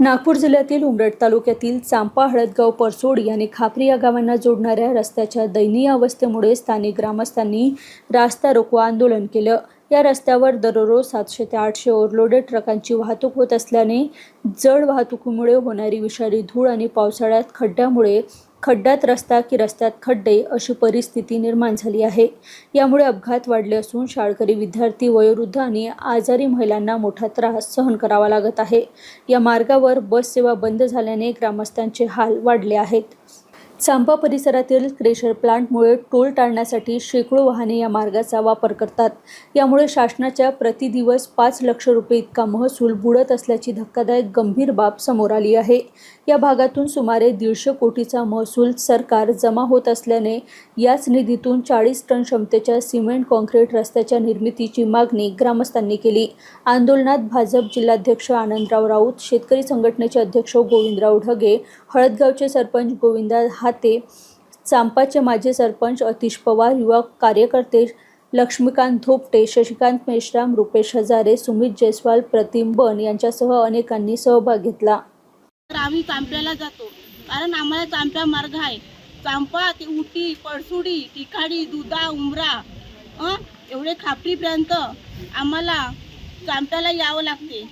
नागपूर जिल्ह्यातील उमरठ तालुक्यातील चांपा हळदगाव परसोडी आणि खापरी या गावांना जोडणाऱ्या रस्त्याच्या दयनीय अवस्थेमुळे स्थानिक ग्रामस्थांनी रास्ता रोको आंदोलन केलं. या रस्त्यावर दररोज सातशे ते आठशे ओव्हरलोडेड ट्रकांची वाहतूक होत असल्याने जड वाहतुकीमुळे होणारी विषारी धूळ आणि पावसाळ्यात खड्ड्यामुळे खड्ड्यात रस्ता की रस्त्यात खड्डे अशी परिस्थिती निर्माण झाली आहे. यामुळे अपघात वाढले असून शाळकरी विद्यार्थी वयोवृद्ध आणि आजारी महिलांना मोठा त्रास सहन करावा लागत आहे. या मार्गावर बससेवा बंद झाल्याने ग्रामस्थांचे हाल वाढले आहेत. चांपा परिसरातील क्रेशर प्लांटमुळे टोल टाळण्यासाठी शेकडो वाहने या मार्गाचा वापर करतात. यामुळे शासनाच्या प्रतिदिवस पाच लक्ष रुपये इतका महसूल बुडत असल्याची धक्कादायक गंभीर बाब समोर आली आहे. या भागातून सुमारे दीडशे कोटीचा महसूल सरकार जमा होत असल्याने याच निधीतून चाळीस टन क्षमतेच्या सिमेंट कॉन्क्रीट रस्त्याच्या निर्मितीची मागणी ग्रामस्थांनी केली. आंदोलनात भाजप जिल्हाध्यक्ष आनंदराव राऊत शेतकरी संघटनेचे अध्यक्ष गोविंदराव ढगे हळदगावचे सरपंच गोविंदा हाते चांपाचे माजी सरपंच अतिश पवार युवा कार्यकर्ते लक्ष्मीकांत धोपटे शशिकांत मेश्राम रुपेश हजारे सुमित जयस्वाल प्रतिम बन यांच्यासह अनेकांनी सहभाग घेतला. तर आम्ही चांपल्याला जातो. कारण आम्हाला चांपला मार्ग आहे. चांपा ते उटी पडसुडी टिकाडी दुधा उमरा एवढे खापरीपर्यंत आम्हाला चांपल्याला यावं लागते.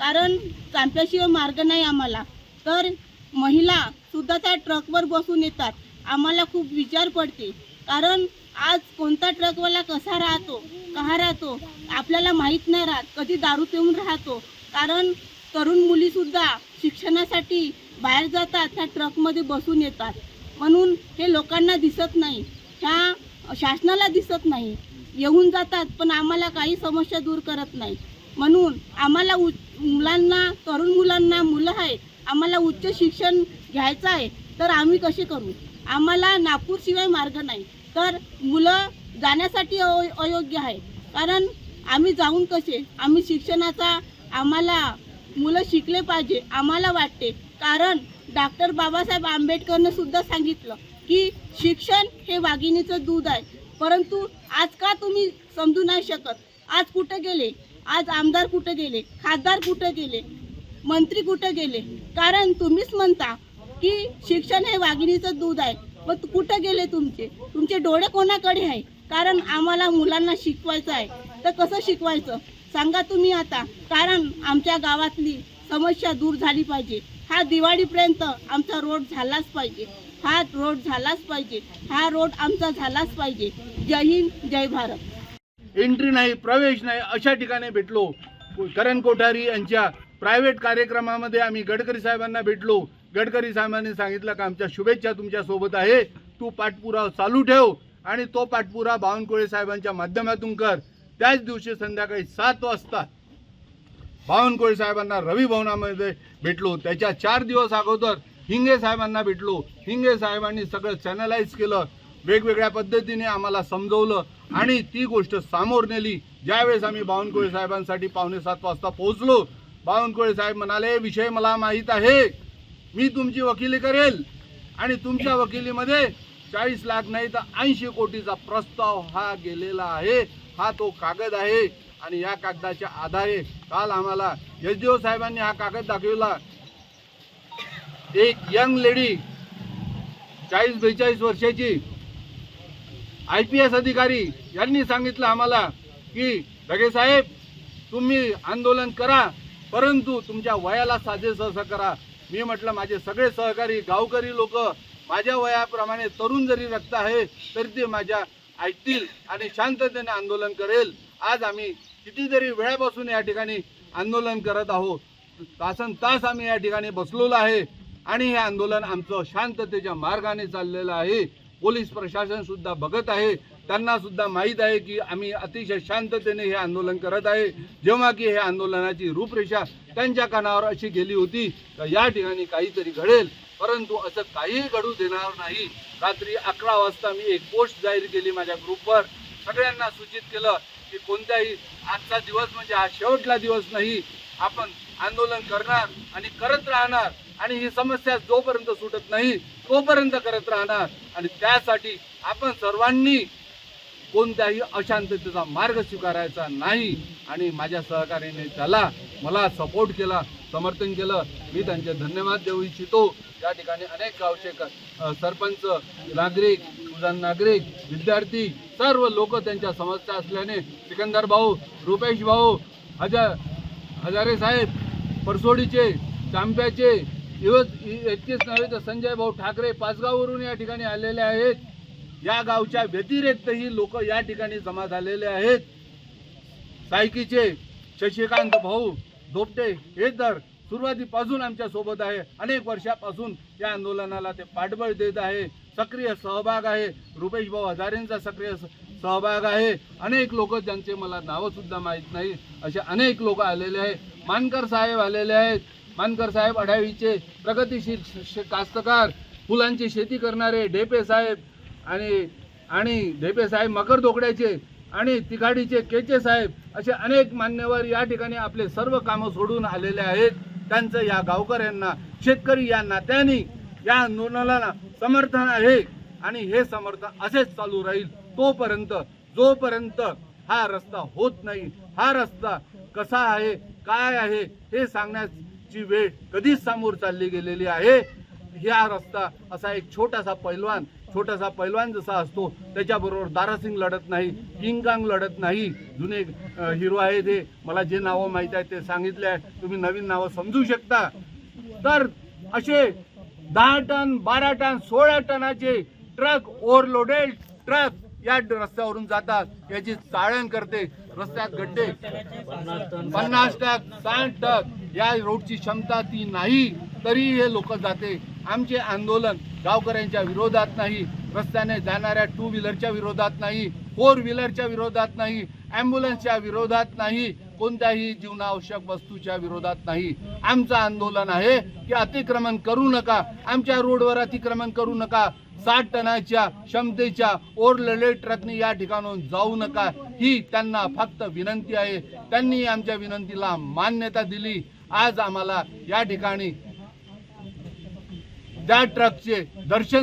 कारण चांपल्याशिवाय मार्ग नाही आम्हाला. तर महिला सुद्धा त्या ट्रकवर बसून येतात. आम्हाला खूप विचार पडते. कारण आज कोणता ट्रकवाला कसा राहतो कहा राहतो आपल्याला माहीत नाही राहत. कधी दारू पिऊन राहतो. कारण तरुण मुलीसुद्धा शिक्षणासाठी बाहेर जातात त्या ट्रकमध्ये बसून येतात. म्हणून हे लोकांना दिसत नाही. ह्या शासनाला दिसत नाही. येऊन जातात पण आम्हाला काही समस्या दूर करत नाही. म्हणून आम्हाला उ मुलांना तरुण मुलांना मुलं आहेत आम्हाला उच्च शिक्षण घ्यायचं आहे तर आम्ही कसे करू? आम्हाला नागपूरशिवाय मार्ग नाही तर मुलं जाण्यासाठी अयो अयोग्य आहे. कारण आम्ही जाऊन कसे आम्ही शिक्षणाचा आम्हाला मुलं शिकले पाहिजे आम्हाला वाटते. कारण डॉक्टर बाबासाहेब आंबेडकरनं सुद्धा सांगितलं की शिक्षण हे वाघिणीचं दूध आहे. परंतु आज का तुम्ही समजू नाही शकत? आज कुठं गेले? आज आमदार कुठं गेले? खासदार कुठं गेले? मंत्री कुठं गेले? कारण तुम्हीच म्हणता की शिक्षण हे वाघिणीचं दूध आहे. मग कुठं कुठे गेले तुमचे? तुमचे डोळे कोणाकडे आहे? कारण आम्हाला मुलांना शिकवायचं आहे. तर कसं शिकवायचं? सांगा तुम्ही आता. कारण आमच्या गावातली समस्या दूर झाली पाहिजे. हा दिवाळीपर्यंत आमचा रोड झालाच पाहिजे. हा रोड झालाच पाहिजे. हा रोड आमचा झालाच पाहिजे. जय हिंद जय भारत. एंट्री नाही प्रवेश नाही अशा ठिकाणी भेटलो. करण कोठारी यांच्या प्रायव्हेट कार्यक्रमामध्ये आम्ही गडकरी साहेबांना भेटलो. गडकरी साहेबांनी सांगितलं का आमच्या शुभेच्छा तुमच्यासोबत आहे. तू पाठपुरावा चालू ठेव आणि तो पाठपुरा बावनकुळे साहेबांच्या माध्यमातून कर. त्याच दिवशी संध्याकाळी सात वाजता बावनकुळे साहेबांना रवी भवनामध्ये भेटलो. त्याच्या चार दिवस अगोदर हिंगे साहेबांना भेटलो. हिंगे साहेबांनी सगळं चॅनलाइज केलं. वेगवेगळ्या पद्धतीने आम्हाला समजवलं आणि ती गोष्ट सामोर नेली. ज्यावेळेस आम्ही बावनकुळे साहेबांसाठी पावणे सात वाजता पोहोचलो बावनकुळे साहेब म्हणाले विषय मला माहीत आहे. मी तुमची वकिली करेल. आणि तुमच्या वकिलीमध्ये चाळीस लाख नाही तर ऐंशी कोटीचा प्रस्ताव हा गेलेला आहे. हा तो कागद आहे. आणि या कागदाच्या आधारे काल आम्हाला यशदेव साहेबांनी हा कागद दाखविला. एक यंग लेडी चाळीस बेचाळीस वर्षाची आय पी एस अधिकारी यांनी सांगितलं आम्हाला की ढगे साहेब तुम्ही आंदोलन करा परंतु तुमच्या वयाला साधे करा. मी म्हटलं माझे सगळे सहकारी गावकरी लोक माझ्या वयाप्रमाणे तरुण जरी रक्त आहे तरी ते माझ्या ऐकतील आणि शांततेने आंदोलन करेल. आज आम्ही कितीतरी वेळापासून या ठिकाणी आंदोलन करत आहोत. तासन तास आम्ही या ठिकाणी बसलेलो आहे आणि हे आंदोलन आमचं शांततेच्या मार्गाने चाललेलं आहे. पोलीस प्रशासन सुद्धा बघत आहे. त्यांना सुद्धा माहीत आहे की आम्ही अतिशय शांततेने हे आंदोलन करत आहे. जेव्हा की हे आंदोलनाची रूपरेषा त्यांच्या कानावर अशी गेली होती तर या ठिकाणी काहीतरी घडेल. परंतु असं काहीही घडू देणार नाही. रात्री अकरा वाजता मी एक पोस्ट जाहीर केली माझ्या ग्रुपवर. सगळ्यांना सूचित केलं की कोणत्याही आजचा दिवस म्हणजे हा शेवटला दिवस नाही. आपण आंदोलन करणार आणि करत राहणार आणि ही समस्या जोपर्यंत सुटत नाही तोपर्यंत करत राहणार. आणि त्यासाठी आपण सर्वांनी कोणत्याही अशांततेचा मार्ग स्वीकारायचा नाही. आणि माझ्या सहकार्याने त्याला मला सपोर्ट केला समर्थन केलं. मी त्यांचे धन्यवाद देऊ इच्छितो. या ठिकाणी अनेक गावचे सरपंच नागरिक नागरिक विद्यार्थी सर्व लोक त्यांच्या समस्या असल्याने सिकंदर भाऊ रुपेश भाऊ हजार हजारे साहेब परसोडीचे चांप्याचे इवज इतकेच नव्हे तर संजय भाऊ ठाकरे पाचगाववरून या ठिकाणी आलेले आहेत. या गावच्या व्यतिरिक्तही लोक या ठिकाणी जमा झालेले आहेत. सायकीचे शशिकांत भाऊ धोपटे हे तर सुरुवातीपासून आमच्यासोबत आहे. अनेक वर्षापासून या आंदोलनाला ते पाठबळ देत आहे. सक्रिय सहभाग आहे. रुपेश भाऊ हजारेंचा सक्रिय स- सहभाग आहे. अनेक लोक ज्यांचे मला नावंसुद्धा माहीत नाही. असे अनेक लोक आलेले आहेत. मानकर साहेब आलेले आहेत. मानकर साहेब अढावीचे प्रगतीशील श- कास्तकार फुलांची शेती करणारे ढेपे साहेब आणि आणि ढेपे साहेब मकर दोकड्याचे आणि तिघाडीचे केचे साहेब असे अनेक मान्यवर या ठिकाणी आपले सर्व कामं सोडून आलेले आहेत. त्यांचं या गावकऱ्यांना शेतकरी या नात्याने या आंदोलनाला समर्थन आहे. आणि हे समर्थन असेच चालू राहील तोपर्यंत जोपर्यंत हा रस्ता होत नाही हा रस्ता कसा आहे काय आहे हे सांगण्याची वेळ कधीच समोर चालली गेलेली आहे. हा रस्ता असा एक छोटासा पैलवान छोटासा पैलवान जसा असतो त्याच्याबरोबर दारासिंग लढत नाही किंगकांग लढत नाही. जुने हिरो आहे ते मला जे नावं माहीत आहेत ते सांगितले आहे तुम्ही नवीन नावं समजू शकता. तर असे दहा टन बारा टन सोळा टनाचे ट्रक ओव्हरलोडेड ट्रक या रस्त्यावरून जातात. याची चाळण करते. रस्त्यात गड्डे पन्नास टक साठ टक या रोडची क्षमता ती नाही. तरी हे लोक जाते. आमचे आंदोलन गावकऱ्यांच्या विरोधात नाही रस्त्याने जाणाऱ्या टू व्हीलरच्या विरोधात नाही फोर व्हीलरच्या विरोधात नाही ॲम्ब्युलन्सच्या विरोधात नाही कोणत्याही जीवनावश्यक वस्तूच्या विरोधात नाही. आमचं आंदोलन आहे की अतिक्रमण करू नका आमच्या रोडवर अतिक्रमण करू नका साठ टनाच्या क्षमतेच्या ओरलेले ट्रकनी या ठिकाणून जाऊ नका. ही त्यांना फक्त विनंती आहे. त्यांनी आमच्या विनंतीला मान्यता दिली. आज आम्हाला या ठिकाणी त्या ट्रकचे दर्शन